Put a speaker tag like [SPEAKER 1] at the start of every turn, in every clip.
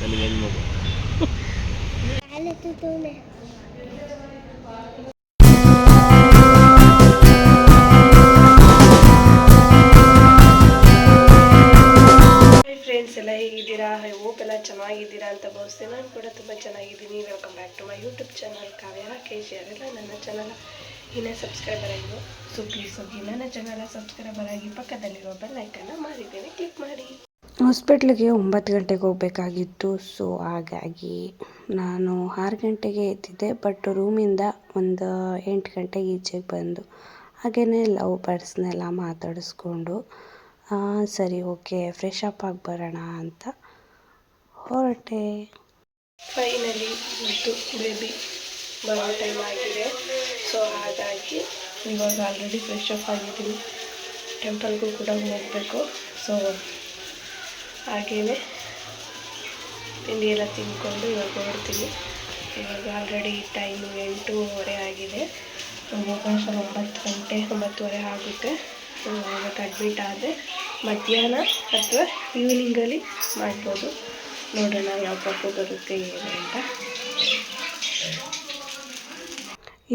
[SPEAKER 1] ನನಗೆ
[SPEAKER 2] hi friends ಎಲ್ಲ ಹೇಗಿದ್ದೀರಾ? ಐ ಹೋಪ್ ಎಲ್ಲ ಚೆನ್ನಾಗಿದ್ದೀರಾ ಅಂತ ಭಾವಿಸ್ತೀನಿ. ನಾನು ಕೂಡ ತುಂಬ ಚೆನ್ನಾಗಿದ್ದೀನಿ. Welcome back to my YouTube channel Kavya K G ಯಾರೆಲ್ಲ ನನ್ನ ಚಾನಲ್ ಇನ್ನೇ ಸಬ್ಸ್ಕ್ರೈಬರ್ ಆಗಿರೋ ಸೊ ಪ್ಲೀಸ್ ಹೋಗಿ ನನ್ನ ಚಾನಲ್ ಸಬ್ಸ್ಕ್ರೈಬರ್ ಆಗಿ ಪಕ್ಕದಲ್ಲಿರೋ ಬೆಲ್ ಐಕನ್ನ ಮಾಡಿದ್ದೇನೆ. ಕ್ಲಿಕ್ ಮಾಡಿ.
[SPEAKER 3] ಹಾಸ್ಪಿಟ್ಲಿಗೆ ಒಂಬತ್ತು ಗಂಟೆಗೆ ಹೋಗಬೇಕಾಗಿತ್ತು. ಸೊ ಹಾಗಾಗಿ ನಾನು ಆರು ಗಂಟೆಗೆ ಎದ್ದಿದ್ದೆ ಬಟ್ ರೂಮಿಂದ ಒಂದು ಎಂಟು ಗಂಟೆಗೆ ಈಚೆಗೆ ಬಂದು ಹಾಗೆಯೇ ಲವ್ ಬರ್ಡ್ಸ್ನೆಲ್ಲ ಮಾತಾಡಿಸ್ಕೊಂಡು ಸರಿ, ಓಕೆ ಫ್ರೆಶ್ ಅಪ್ ಆಗಿ ಬರೋಣ ಅಂತ ಹೊರಟೆ.
[SPEAKER 2] ಫೈನಲಿ ಮತ್ತು ಬೇಬಿ ಬರೋ ಟೈಮ್ ಆಗಿದೆ. ಸೊ ಹಾಗಾಗಿ ಇವಾಗ ಆಲ್ರೆಡಿ ಫ್ರೆಶ್ ಅಪ್ ಆಗಿದ್ದೀನಿ. ಟೆಂಪಲ್ಗೂ ಕೂಡ ಹೋಗಬೇಕು. ಸೊ ಹಾಗೆಯೇ ತಿಂಡಿ ಎಲ್ಲ ತಿಂದ್ಕೊಂಡು ಇವಾಗ ಹೊರಡ್ತೀನಿ. ಇವಾಗ ಆಲ್ರೆಡಿ ಟೈಮು ಎಂಟೂವರೆ ಆಗಿದೆ. ಹೋಗೋಷ್ಟಲ್ಲ ಒಂಬತ್ತು ಗಂಟೆ, ಒಂಬತ್ತುವರೆ ಆಗುತ್ತೆ. ಇವತ್ತು ಅಡ್ಮಿಟ್ ಆದರೆ ಮಧ್ಯಾಹ್ನ ಅಥವಾ ಈವ್ನಿಂಗಲ್ಲಿ ಮಾಡ್ಬೋದು. ನೋಡೋಣ ಯಾವ ಪಪ್ಪು ಬರುತ್ತೆ ಏನು ಅಂತ.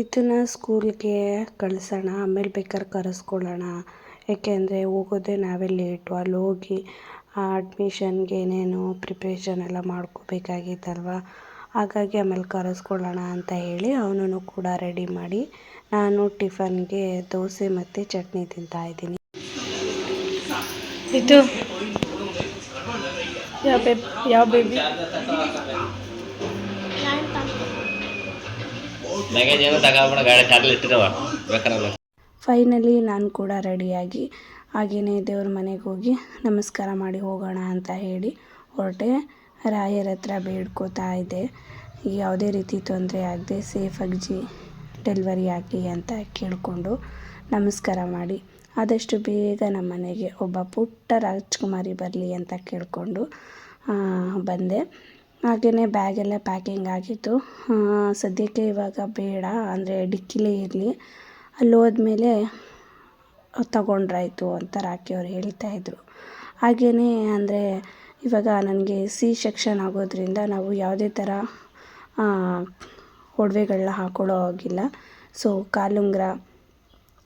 [SPEAKER 3] ಇದನ್ನು ಸ್ಕೂಲ್ಗೆ ಕಳಿಸೋಣ, ಆಮೇಲೆ ಬೇಕಾದ್ರೆ ಕರೆಸ್ಕೊಳ್ಳೋಣ. ಏಕೆಂದರೆ ಹೋಗೋದೇ ನಾವೇ ಲೇಟು ಅಲ್ಲಿ ಹೋಗಿ ಆ ಅಡ್ಮಿಷನ್ಗೆ ಏನೇನು ಪ್ರಿಪ್ರೇಷನ್ ಎಲ್ಲ ಮಾಡ್ಕೋಬೇಕಾಗಿತ್ತಲ್ವ? ಹಾಗಾಗಿ ಆಮೇಲೆ ಕರೆಸ್ಕೊಳ್ಳೋಣ ಅಂತ ಹೇಳಿ ಅವನನ್ನು ಕೂಡ ರೆಡಿ ಮಾಡಿ ನಾನು ಟಿಫನ್ಗೆ ದೋಸೆ ಮತ್ತು ಚಟ್ನಿ ತಿಂತಾ ಇದ್ದೀನಿ.
[SPEAKER 2] ಇದು ಯಾವ ಬೇಬ್ ಯಾವ ಬೇಬಿ
[SPEAKER 3] ಫೈನಲಿ ನಾನು ಕೂಡ ರೆಡಿಯಾಗಿ ಹಾಗೆಯೇ ದೇವ್ರ ಮನೆಗೆ ಹೋಗಿ ನಮಸ್ಕಾರ ಮಾಡಿ ಹೋಗೋಣ ಅಂತ ಹೇಳಿ ಹೊರಟೆ. ರಾಯರ ಹತ್ರ ಬೇಡ್ಕೋತಾ ಇದ್ದೆ. ಯಾವುದೇ ರೀತಿ ತೊಂದರೆ ಆಗದೆ ಸೇಫಾಗಿ ಜಿ ಡೆಲಿವರಿ ಆಗಲಿ ಅಂತ ಕೇಳಿಕೊಂಡು ನಮಸ್ಕಾರ ಮಾಡಿ. ಆದಷ್ಟು ಬೇಗ ನಮ್ಮ ಮನೆಗೆ ಒಬ್ಬ ಪುಟ್ಟ ರಾಜ್ಕುಮಾರಿ ಬರಲಿ ಅಂತ ಕೇಳಿಕೊಂಡು ಬಂದೆ. ಹಾಗೆಯೇ ಬ್ಯಾಗೆಲ್ಲ ಪ್ಯಾಕಿಂಗ್ ಆಗಿತ್ತು. ಸದ್ಯಕ್ಕೆ ಇವಾಗ ಬೇಡ, ಅಂದರೆ ಡಿಕ್ಕಿಲೇ ಇರಲಿ. ಅಲ್ಲಿ ಹೋದ್ಮೇಲೆ ತಗೊಂಡ್ರಾಯ್ತು ಅಂತ ರಾಕಿ ಅವ್ರು ಹೇಳ್ತಾ ಇದ್ರು. ಹಾಗೆಯೇ ಅಂದರೆ ಇವಾಗ ನನಗೆ ಸಿ ಸೆಕ್ಷನ್ ಆಗೋದ್ರಿಂದ ನಾವು ಯಾವುದೇ ಥರ ಒಡವೆಗಳನ್ನ ಹಾಕೊಳ್ಳೋ ಹಾಗಿಲ್ಲ. ಸೊ ಕಾಲುಂಗುರ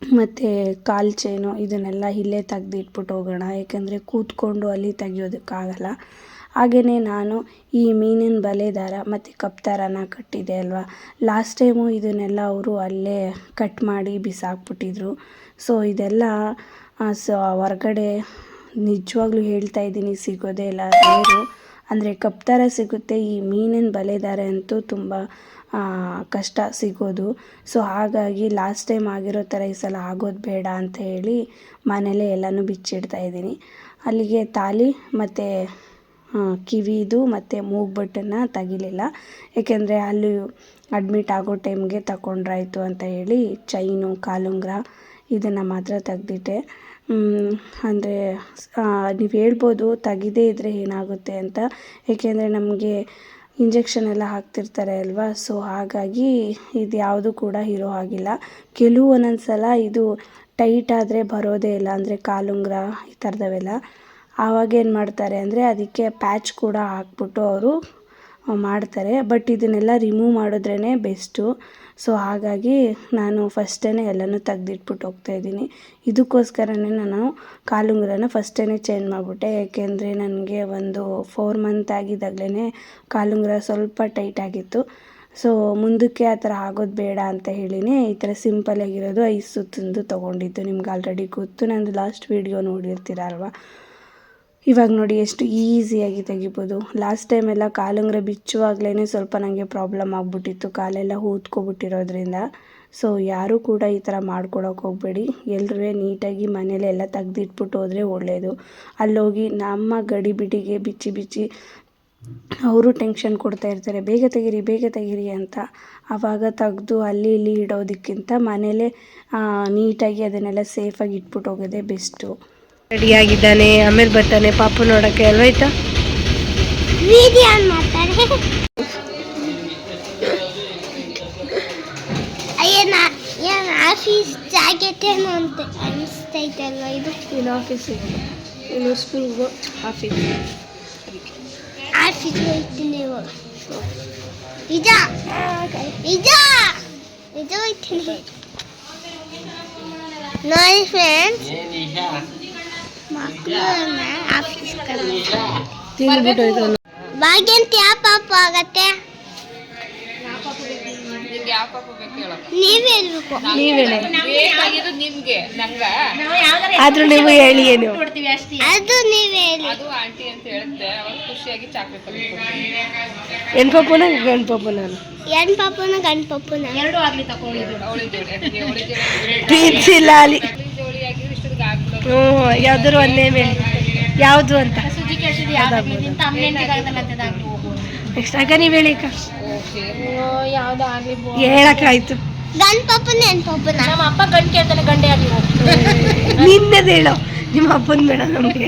[SPEAKER 3] ಮತ್ತು ಕಾಲು ಚೈನು ಇದನ್ನೆಲ್ಲ ಇಲ್ಲೇ ತೆಗ್ದಿಟ್ಬಿಟ್ಟು ಹೋಗೋಣ. ಏಕೆಂದರೆ ಕೂತ್ಕೊಂಡು ಅಲ್ಲಿ ತೆಗಿಯೋದಕ್ಕಾಗಲ್ಲ. ಹಾಗೆಯೇ ನಾನು ಈ ಮೀನಿನ ಬಲೆ ದಾರ ಮತ್ತು ಕಪ್ ದಾರನ ಕಟ್ಟಿದೆ ಅಲ್ವಾ? ಲಾಸ್ಟ್ ಟೈಮು ಇದನ್ನೆಲ್ಲ ಅವರು ಅಲ್ಲೇ ಕಟ್ ಮಾಡಿ ಬಿಸಾಕ್ಬಿಟ್ಟಿದ್ರು. ಸೊ ಇದೆಲ್ಲ ಸೊ ಹೊರ್ಗಡೆ ನಿಜವಾಗ್ಲೂ ಹೇಳ್ತಾ ಇದ್ದೀನಿ, ಸಿಗೋದೇ ಇಲ್ಲ ರೇರು ಅಂದರೆ ಕಪ್ ದಾರ ಸಿಗುತ್ತೆ, ಈ ಮೀನಿನ ಬಲೆ ದಾರ ಅಂತೂ ತುಂಬ ಕಷ್ಟ ಸಿಗೋದು. ಸೊ ಹಾಗಾಗಿ ಲಾಸ್ಟ್ ಟೈಮ್ ಆಗಿರೋ ಥರ ಈ ಸಲ ಆಗೋದು ಬೇಡ ಅಂತ ಹೇಳಿ ಮನೇಲೇ ಎಲ್ಲನೂ ಬಿಚ್ಚಿಡ್ತಾ ಇದ್ದೀನಿ. ಅಲ್ಲಿಗೆ ತಾಲಿ ಮತ್ತು ಕಿವಿದು ಮತ್ತು ಮೂಗ್ಬಟ್ಟನ್ನು ತೆಗಿಲಿಲ್ಲ. ಏಕೆಂದರೆ ಅಲ್ಲಿ ಅಡ್ಮಿಟ್ ಆಗೋ ಟೈಮ್ಗೆ ತಗೊಂಡ್ರಾಯ್ತು ಅಂತ ಹೇಳಿ ಚೈನು ಕಾಲುಂಗುರ ಇದನ್ನು ಮಾತ್ರ ತೆಗ್ದಿಟ್ಟೆ. ಅಂದರೆ ನೀವು ಹೇಳ್ಬೋದು ತೆಗಿದೇ ಇದ್ದರೆ ಏನಾಗುತ್ತೆ ಅಂತ. ಏಕೆಂದರೆ ನಮಗೆ ಇಂಜೆಕ್ಷನ್ ಎಲ್ಲ ಹಾಕ್ತಿರ್ತಾರೆ ಅಲ್ವಾ? ಸೊ ಹಾಗಾಗಿ ಇದು ಯಾವುದು ಕೂಡ ಇರೋ ಹಾಗಿಲ್ಲ ಕೆಲವು ಒಂದೊಂದು ಸಲ ಇದು ಟೈಟ್ ಆದರೆ ಬರೋದೇ ಇಲ್ಲ. ಅಂದರೆ ಕಾಲುಂಗುರ ಈ ಥರದವೆಲ್ಲ. ಆವಾಗ ಏನು ಮಾಡ್ತಾರೆ ಅಂದರೆ ಅದಕ್ಕೆ ಪ್ಯಾಚ್ ಕೂಡ ಹಾಕ್ಬಿಟ್ಟು ಅವರು ಮಾಡ್ತಾರೆ. ಬಟ್ ಇದನ್ನೆಲ್ಲ ರಿಮೂವ್ ಮಾಡಿದ್ರೇ ಬೆಸ್ಟು ಸೊ ಹಾಗಾಗಿ ನಾನು ಫಸ್ಟೇ ಎಲ್ಲನೂ ತೆಗ್ದಿಟ್ಬಿಟ್ಟು ಹೋಗ್ತಾಯಿದ್ದೀನಿ ಇದಕ್ಕೋಸ್ಕರನೇ ನಾನು ಕಾಲುಂಗುರನ ಫಸ್ಟೇ ಚೇಂಜ್ ಮಾಡಿಬಿಟ್ಟೆ. ಏಕೆಂದರೆ ನನಗೆ ಒಂದು ಫೋರ್ ಮಂತ್ ಆಗಿದ್ದಾಗಲೇ ಕಾಲುಂಗುರ ಸ್ವಲ್ಪ ಟೈಟ್ ಆಗಿತ್ತು. ಸೊ ಮುಂದಕ್ಕೆ ಆ ಥರ ಆಗೋದು ಬೇಡ ಅಂತ ಹೇಳಿನೇ. ಈ ಥರ ಸಿಂಪಲಾಗಿರೋದು ಐದು ಸುತ್ತಂದು ತೊಗೊಂಡಿದ್ದು. ನಿಮ್ಗೆ ಆಲ್ರೆಡಿ ಗೊತ್ತು. ನಂದು ಲಾಸ್ಟ್ ವೀಡಿಯೋ ನೋಡಿರ್ತೀರ ಅಲ್ವಾ ಇವಾಗ ನೋಡಿ ಎಷ್ಟು ಈಸಿಯಾಗಿ ತೆಗಿಬೋದು. ಲಾಸ್ಟ್ ಟೈಮ್ ಕಾಲುಂಗ್ರೆ ಬಿಚ್ಚುವಾಗಲೇ ಸ್ವಲ್ಪ ನನಗೆ ಪ್ರಾಬ್ಲಮ್ ಆಗಿಬಿಟ್ಟಿತ್ತು, ಕಾಲೆಲ್ಲ ಊದ್ಕೊಬಿಟ್ಟಿರೋದ್ರಿಂದ ಸೊ ಯಾರೂ ಕೂಡ ಈ ಥರ ಮಾಡ್ಕೊಳಕ್ಕೆ ಹೋಗಬೇಡಿ. ಎಲ್ಲರೂ ನೀಟಾಗಿ ಮನೇಲಿ ಎಲ್ಲ ತೆಗ್ದಿಟ್ಬಿಟ್ಟು ಹೋದರೆ ಒಳ್ಳೆಯದು ಅಲ್ಲೋಗಿ ನಮ್ಮ ಗಡಿ ಬಿಡಿಗೆ ಬಿಚ್ಚಿ ಬಿಚ್ಚಿ ಅವರು ಟೆನ್ಷನ್ ಕೊಡ್ತಾ ಇರ್ತಾರೆ, ಬೇಗ ತೆಗೀರಿ ಬೇಗ ತೆಗೀರಿ ಅಂತ. ಆವಾಗ ತೆಗೆದು ಅಲ್ಲಿ ಇಲ್ಲಿ ಇಡೋದಕ್ಕಿಂತ ಮನೇಲೇ ನೀಟಾಗಿ ಅದನ್ನೆಲ್ಲ ಸೇಫಾಗಿ ಇಟ್ಬಿಟ್ಟು ಹೋಗೋದೇ ಬೆಸ್ಟು
[SPEAKER 2] ರೆಡಿಯಾಗಿದ್ದಾನೆ ಆಮೇಲೆ ಬರ್ತಾನೆ ಪಾಪು ನೋಡೋಕ್ಕೆ ಅಲ್ವಾಯ್ತಾ
[SPEAKER 4] ವಿಡಿಯೋ ಆನ್ ಮಾಡ್ತಾರೆ ಅಯ್ಯನ ಏನು ಆಫೀಸ್ ಜಾಕೆಟ್ ಏನು ಅಂತ ಅನಿಸ್ತೈತಲ್ವ ಇದು
[SPEAKER 2] ಇನ್ನು ಆಫೀಸಿಗೆ ಇನ್ನು ಸ್ಕೂಲ್ಗೂ ಆಫೀಸ್
[SPEAKER 4] ಆಫೀಸ್ಗೆ ಹೋಗ್ತೀನಿ ಇವಾಗ ನಿಜ ನಿಜ ನಿಜ ಹೋಗ್ತೀನಿ ನೋಡಿ ಫ್ರೆಂಡ್ಸ್ ಮಕ್ಕಳನ್ನ ಆಫೀಸ್
[SPEAKER 2] ತಿಂದ್ಬಿಟ್ಟು
[SPEAKER 4] ಭಾಗ್ಯಂತ ಯಾವ ಪಾಪ ಆಗತ್ತೆ ನೀವೇ ಹೇಳ್ಬೇಕು
[SPEAKER 2] ನೀವೇ
[SPEAKER 5] ಬೇಕಾಗಿರೋದು ನಿಮ್ಗೆ ನಂಗ
[SPEAKER 2] ಆದ್ರೂ ನೀವು. ಹೇಳಿ ಏನು
[SPEAKER 4] ಅದು ನೀವೇ ಹೇಳಿ.
[SPEAKER 5] ಅದು ಆಂಟಿ ಅಂತ ಹೇಳುತ್ತೆ. ಖುಷಿಯಾಗಿ ಚಾಕ್ಲೇಟ್
[SPEAKER 4] ಹೆಣ್ ಗಂಡ
[SPEAKER 5] ಅವಳಿ ಜೋಡಿ
[SPEAKER 2] ಪ್ರೀತಿ ಇಲ್ಲ ಹ್ಞೂ ಯಾವ್ದಾರು ಒಂದೇ ಮೇಲೆ ಯಾವುದು ಅಂತ? ನೆಕ್ಸ್ಟ್ ಆಗ ನೀವು ಹೇಳಿ ಅಕ್ಕ. ಹೇಳಕ್ಕಾಯ್ತು.
[SPEAKER 4] ಗಂಡ ಪಾಪನ ಗಂಡೆ ಪಾಪನ
[SPEAKER 2] ನಿನ್ನದು ಹೇಳೋ. ನಿಮ್ಮ ಅಪ್ಪನ ಬೇಡ ನಮಗೆ.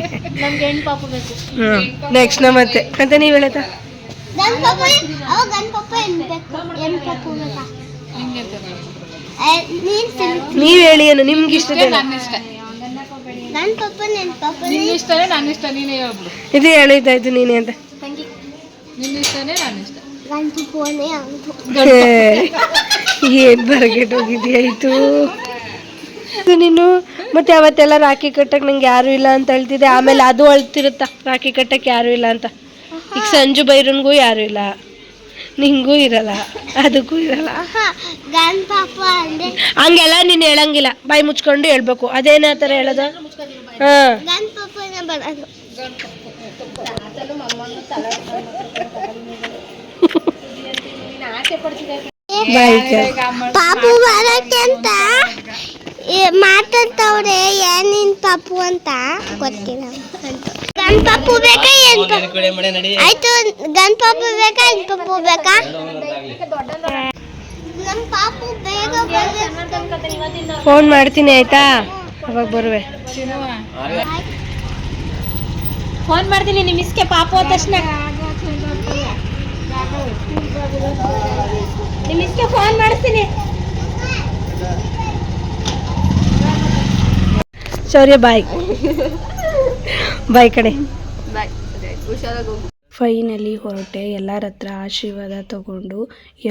[SPEAKER 2] ಹ್ಞೂ ನೆಕ್ಸ್ಟ್ ಮತ್ತೆ. ಅಂತ ನೀವು ಹೇಳತ್ತ
[SPEAKER 4] ಗಂಡ ಪಾಪ ಗಂಡ ಪಾಪ ಪಾಪ ಬೇಕಾ?
[SPEAKER 5] ನಿಮ್ಗೆ
[SPEAKER 4] ತಿಳಿ
[SPEAKER 2] ನೀವು ಹೇಳಿ ಏನು ನಿಮ್ಗೆ
[SPEAKER 5] ಇಷ್ಟ
[SPEAKER 4] ಗಂಡ ಪಾಪನ ಹೆಣ್ ಪಾಪನ
[SPEAKER 5] ನಿನ್ನ ಇಷ್ಟನೇ ನನ್ನ ಇಷ್ಟ ನೀನೇ ಹೇಳ್ಬಿಡು.
[SPEAKER 2] ಇದು ಹೇಳಿದ್ದಾಯ್ತು ನೀನೇ ಅಂತ.
[SPEAKER 5] ನಿನ್ನ ಇಷ್ಟನೇ ನನ್ನ ಇಷ್ಟ.
[SPEAKER 2] ಏನು ಬರಗೆಟ್ ಹೋಗಿದ್ಯಾಯ್ತು ನೀನು ಮತ್ತೆ ಅವತ್ತೆಲ್ಲ ರಾಖಿ ಕಟ್ಟಕ್ ನಂಗೆ ಯಾರು ಇಲ್ಲ ಅಂತ ಹೇಳ್ತಿದ್ದೆ. ಆಮೇಲೆ ಅದು ಅಳ್ತಿರುತ್ತ ರಾಖಿ ಕಟ್ಟಕ್ ಯಾರು ಇಲ್ಲ ಅಂತ. ಈಗ ಸಂಜು ಬೈರನ್ಗೂ ಯಾರು ಇಲ್ಲ. ನಿಂಗೂ ಇರಲ್ಲ ಅದಕ್ಕೂ ಇರಲ್ಲ. ಹಂಗೆಲ್ಲ ನೀನು ಹೇಳಂಗಿಲ್ಲ ಬಾಯಿ ಮುಚ್ಕೊಂಡು ಹೇಳ್ಬೇಕು. ಅದೇನ ಆ ಥರ ಹೇಳೋದು? ಹಾಂ.
[SPEAKER 4] ಪಾಪು ಬರಕ್ಕೆ ಅಂತ? ಮಾತಾಡ್ತಾವ್ರೆ ಏನಿನ್ ಪಾಪು ಅಂತ? ಗೊತ್ತಿಲ್ಲ. ಗಂಡ ಪಾಪು ಬೇಕಾ ಏನ್ ಆಯ್ತು ಗಂಡ ಪಾಪು ಬೇಕಾ ಹೆಣ್ ಪಾಪು ಬೇಕಾ ನಮ್ ಪಾಪು ಬೇಗ
[SPEAKER 2] ಫೋನ್ ಮಾಡ್ತೀನಿ ಆಯ್ತಾ? ಅವಾಗ ಬರುವೆ.
[SPEAKER 3] ಫೋನ್ ಮಾಡ್ತೀನಿ ನಿಮ್ಮ ಮಿಸ್ಗೆ ಪಾಪು ಆದ ತಕ್ಷಣ. ನಿಮ್ಮ ಮಿಸ್ಗೆ ಫೋನ್ ಮಾಡ್ತೀನಿ
[SPEAKER 2] ಶೌರ್ಯ ಬಾಯ್. ಬಾಯ್ ಕಡೆ ಫೈನಲಿ ಹೊರಟೆ. ಎಲ್ಲರ ಹತ್ರ ಆಶೀರ್ವಾದ ತಗೊಂಡು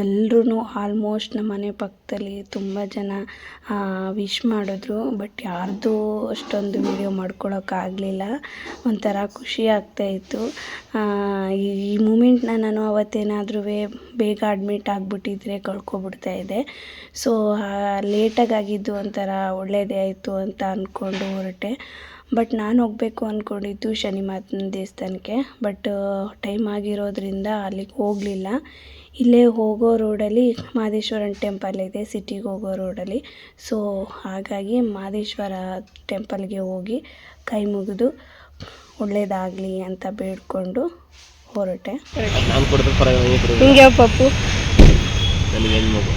[SPEAKER 2] ಎಲ್ಲರೂ ಆಲ್ಮೋಸ್ಟ್ ನಮ್ಮ ಮನೆ ಪಕ್ಕದಲ್ಲಿ ತುಂಬ ಜನ ವಿಶ್ ಮಾಡಿದ್ರು. ಬಟ್ ಯಾರ್ದು ಅಷ್ಟೊಂದು ವಿಡಿಯೋ ಮಾಡ್ಕೊಳೋಕ್ಕಾಗಲಿಲ್ಲ ಒಂಥರ ಖುಷಿ ಆಗ್ತಾಯಿತ್ತು ಈ ಮೂಮೆಂಟ್ನ ನಾನು ಅವತ್ತೇನಾದ್ರೂ ಬೇಗ ಅಡ್ಮಿಟ್ ಆಗಿಬಿಟ್ಟಿದ್ರೆ ಕಳ್ಕೊಬಿಡ್ತಾ ಇದೆ ಸೊ ಲೇಟಾಗಿ ಆಗಿದ್ದು ಒಂಥರ ಒಳ್ಳೆಯದೇ ಆಯಿತು ಅಂತ ಅಂದ್ಕೊಂಡು ಹೊರಟೆ. ಬಟ್ ನಾನು ಹೋಗಬೇಕು ಅಂದ್ಕೊಂಡಿದ್ದು ಶನಿ ಮಾತನ ದೇವಸ್ಥಾನಕ್ಕೆ. ಬಟ್ ಟೈಮ್ ಆಗಿರೋದ್ರಿಂದ ಅಲ್ಲಿಗೆ ಹೋಗಲಿಲ್ಲ. ಇಲ್ಲೇ ಹೋಗೋ ರೋಡಲ್ಲಿ ಮಾದೇಶ್ವರನ ಟೆಂಪಲ್ ಇದೆ ಸಿಟಿಗೆ ಹೋಗೋ ರೋಡಲ್ಲಿ ಸೊ ಹಾಗಾಗಿ ಮಾದೇಶ್ವರ ಟೆಂಪಲ್ಗೆ ಹೋಗಿ ಕೈ ಮುಗಿದು ಒಳ್ಳೇದಾಗಲಿ ಅಂತ ಬೇಡ್ಕೊಂಡು ಹೊರಟೆ. ಹಿಂಗೆ ಪಪ್ಪು
[SPEAKER 1] ನನಗೆ ಹೆಣ್ಣು ಮಗು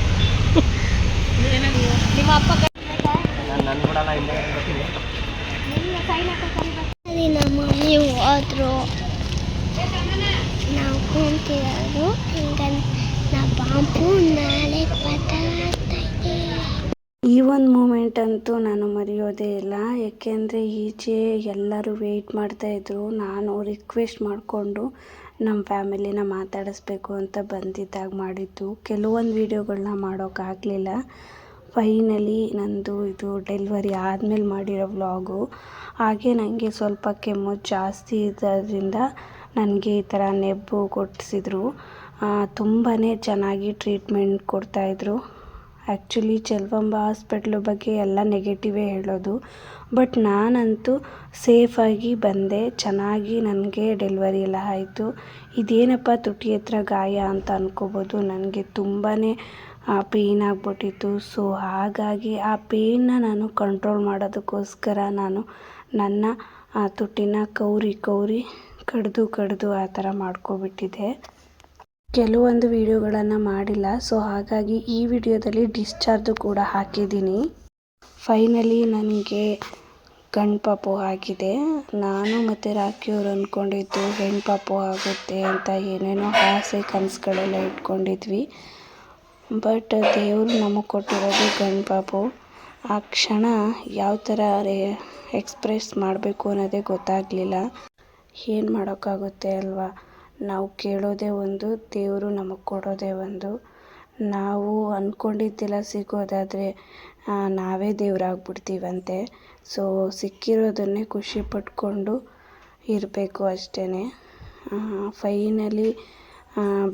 [SPEAKER 1] ನಾನು ನನ್ನ ಕೊಡಲ್ಲ ಹಿಂದೆ ಬರ್ತೀನಿ
[SPEAKER 4] ಅಲ್ಲಿ ನಮ್ಮ ಮಮ್ಮಿ ಹೋದ್ರು ನಾವು ಕುಂತಿರೋದು. ಈಗ ನಾ ನಾಳೆ
[SPEAKER 3] ಈ ಒಂದು ಮೂಮೆಂಟ್ ಅಂತೂ ನಾನು ಮರೆಯೋದೇ ಇಲ್ಲ. ಏಕೆಂದರೆ ಈಚೆ ಎಲ್ಲರೂ ವೆಯ್ಟ್ ಮಾಡ್ತಾಯಿದ್ರು ನಾನು ರಿಕ್ವೆಸ್ಟ್ ಮಾಡಿಕೊಂಡು ನಮ್ಮ ಫ್ಯಾಮಿಲಿನ ಮಾತಾಡಿಸ್ಬೇಕು ಅಂತ ಬಂದಿದ್ದಾಗ ಮಾಡಿದ್ದು. ಕೆಲವೊಂದು ವೀಡಿಯೋಗಳನ್ನ ಮಾಡೋಕ್ಕಾಗಲಿಲ್ಲ ಫೈನಲಿ ನನ್ನದು ಇದು ಡೆಲ್ವರಿ ಆದಮೇಲೆ ಮಾಡಿರೋ ವ್ಲಾಗು. ಹಾಗೆ ನನಗೆ ಸ್ವಲ್ಪ ಕೆಮ್ಮು ಜಾಸ್ತಿ ಇರೋದ್ರಿಂದ ನನಗೆ ಈ ಥರ ನೆಬ್ಬು ಕೊಡಿಸಿದ್ರು ತುಂಬಾ ಚೆನ್ನಾಗಿ ಟ್ರೀಟ್ಮೆಂಟ್ ಕೊಡ್ತಾಯಿದ್ರು. ಆ್ಯಕ್ಚುಲಿ ಚೆಲ್ವಂಬ ಹಾಸ್ಪಿಟ್ಲ್ ಬಗ್ಗೆ ಎಲ್ಲ ನೆಗೆಟಿವೇ ಹೇಳೋದು. ಬಟ್ ನಾನಂತೂ ಸೇಫಾಗಿ ಬಂದೆ. ಚೆನ್ನಾಗಿ ನನಗೆ ಡೆಲಿವರಿ ಎಲ್ಲ ಆಯಿತು. ಇದೇನಪ್ಪ ತುಟಿ ಹತ್ರ ಗಾಯ ಅಂತ ಅಂದ್ಕೋಬೋದು ನನಗೆ ತುಂಬಾ ಪೇಯ್ನ್ ಆಗಿಬಿಟ್ಟಿತ್ತು. ಸೊ ಹಾಗಾಗಿ ಆ ಪೇಯ್ನ ನಾನು ಕಂಟ್ರೋಲ್ ಮಾಡೋದಕ್ಕೋಸ್ಕರ ನಾನು ನನ್ನ, ಆ, ತುಟ್ಟಿನ ಕೌರಿ ಕೌರಿ ಕಡಿದು ಕಡಿದು ಆ ಥರ ಮಾಡ್ಕೊಬಿಟ್ಟಿದ್ದೆ. ಕೆಲವೊಂದು ವೀಡಿಯೋಗಳನ್ನು ಮಾಡಿಲ್ಲ. ಸೊ ಹಾಗಾಗಿ ಈ ವಿಡಿಯೋದಲ್ಲಿ ಡಿಸ್ಚಾರ್ಜು ಕೂಡ ಹಾಕಿದ್ದೀನಿ. ಫೈನಲಿ ನನಗೆ ಗಂಡು ಪಾಪು ಆಗಿದೆ. ನಾನು ಮತ್ತು ರಾಖಿಯವರು ಅಂದ್ಕೊಂಡಿದ್ದು ಹೆಣ್ಣು ಪಾಪು ಆಗುತ್ತೆ ಅಂತ ಏನೇನೋ ಆಸೆ, ಕನಸುಗಳೆಲ್ಲ ಇಟ್ಕೊಂಡಿದ್ವಿ. ಬಟ್ ದೇವರು ನಮಗೆ ಕೊಟ್ಟಿರೋದು ಗಂಡು ಪಾಪು. ಆ ಕ್ಷಣ ಯಾವ ಥರ ರೇ ಎಕ್ಸ್ಪ್ರೆಸ್ ಮಾಡಬೇಕು ಅನ್ನೋದೇ ಗೊತ್ತಾಗಲಿಲ್ಲ. ಏನು ಮಾಡೋಕ್ಕಾಗುತ್ತೆ ಅಲ್ವಾ? ನಾವು ಕೇಳೋದೇ ಒಂದು, ದೇವರು ನಮಗೆ ಕೊಡೋದೇ ಒಂದು. ನಾವು ಅಂದ್ಕೊಂಡಿದ್ದೆಲ್ಲ ಸಿಗೋದಾದರೆ ನಾವೇ ದೇವರಾಗ್ಬಿಡ್ತೀವಂತೆ. ಸೊ ಸಿಕ್ಕಿರೋದನ್ನೇ ಖುಷಿ ಪಟ್ಕೊಂಡು ಇರಬೇಕು ಅಷ್ಟೇ ಫೈನಲಿ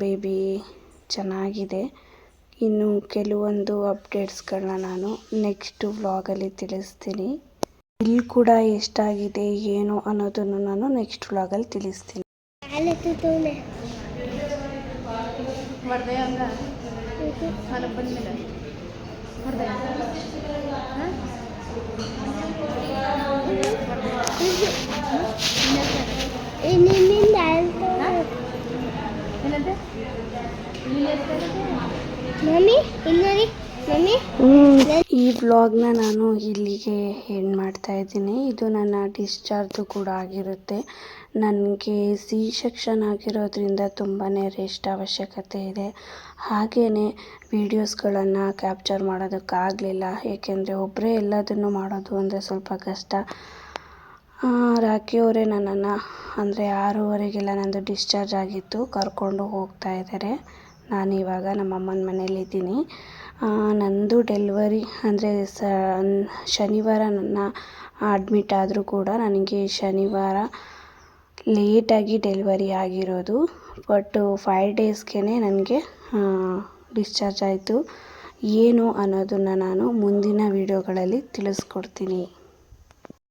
[SPEAKER 3] ಬೇಬಿ ಚೆನ್ನಾಗಿದೆ. ಇನ್ನು ಕೆಲವೊಂದು ಅಪ್ಡೇಟ್ಸ್ಗಳನ್ನ ನಾನು ನೆಕ್ಸ್ಟ್ ವ್ಲಾಗಲ್ಲಿ ತಿಳಿಸ್ತೀನಿ. ಇಲ್ಲಿ ಕೂಡ ಎಷ್ಟಾಗಿದೆ ಏನು ಅನ್ನೋದನ್ನು ನಾನು ನೆಕ್ಸ್ಟ್ ವ್ಲಾಗಲ್ಲಿ ತಿಳಿಸ್ತೀನಿ.
[SPEAKER 4] ಈ
[SPEAKER 3] ವ್ಲಾಗ್ನ ನಾನು ಇಲ್ಲಿಗೆ ಎಂಡ್ ಮಾಡ್ತಾ ಇದ್ದೀನಿ. ಇದು ನನ್ನ ಡಿಸ್ಚಾರ್ಜ್ ಕೂಡ ಆಗಿರುತ್ತೆ. ನನಗೆ ಸಿ ಸೆಕ್ಷನ್ ಆಗಿರೋದ್ರಿಂದ ತುಂಬಾ ರೆಸ್ಟ್ ಅವಶ್ಯಕತೆ ಇದೆ. ಹಾಗೆಯೇ ವೀಡಿಯೋಸ್ಗಳನ್ನು ಕ್ಯಾಪ್ಚರ್ ಮಾಡೋದಕ್ಕಾಗಲಿಲ್ಲ ಏಕೆಂದರೆ ಒಬ್ಬರೇ ಎಲ್ಲದನ್ನು ಮಾಡೋದು ಅಂದರೆ ಸ್ವಲ್ಪ ಕಷ್ಟ. ರಾಖಿ ಅವರೇ ನನ್ನನ್ನು ಅಂದರೆ ಆರೂವರೆಗೆಲ್ಲ ನನ್ನದು ಡಿಸ್ಚಾರ್ಜ್ ಆಗಿತ್ತು. ಕರ್ಕೊಂಡು ಹೋಗ್ತಾ ಇದ್ದಾರೆ. ನಾನು ಇವಾಗ ನಮ್ಮ ಅಮ್ಮನ ಮನೇಲಿದ್ದೀನಿ ಇದ್ದೀನಿ ನಂದು ಡೆಲ್ವರಿ ಅಂದರೆ ಶನಿವಾರ ನನ್ನ ಅಡ್ಮಿಟ್ ಆದರೂ ಕೂಡ ನನಗೆ ಶನಿವಾರ ಲೇಟಾಗಿ ಡೆಲಿವರಿ ಆಗಿರೋದು. ಬಟ್ ಫೈವ್ ಡೇಸ್ಗೆ ನನಗೆ ಡಿಸ್ಚಾರ್ಜ್ ಆಯಿತು. ಏನು ಅನ್ನೋದನ್ನು ನಾನು ಮುಂದಿನ ವೀಡಿಯೋಗಳಲ್ಲಿ ತಿಳಿಸ್ಕೊಡ್ತೀನಿ.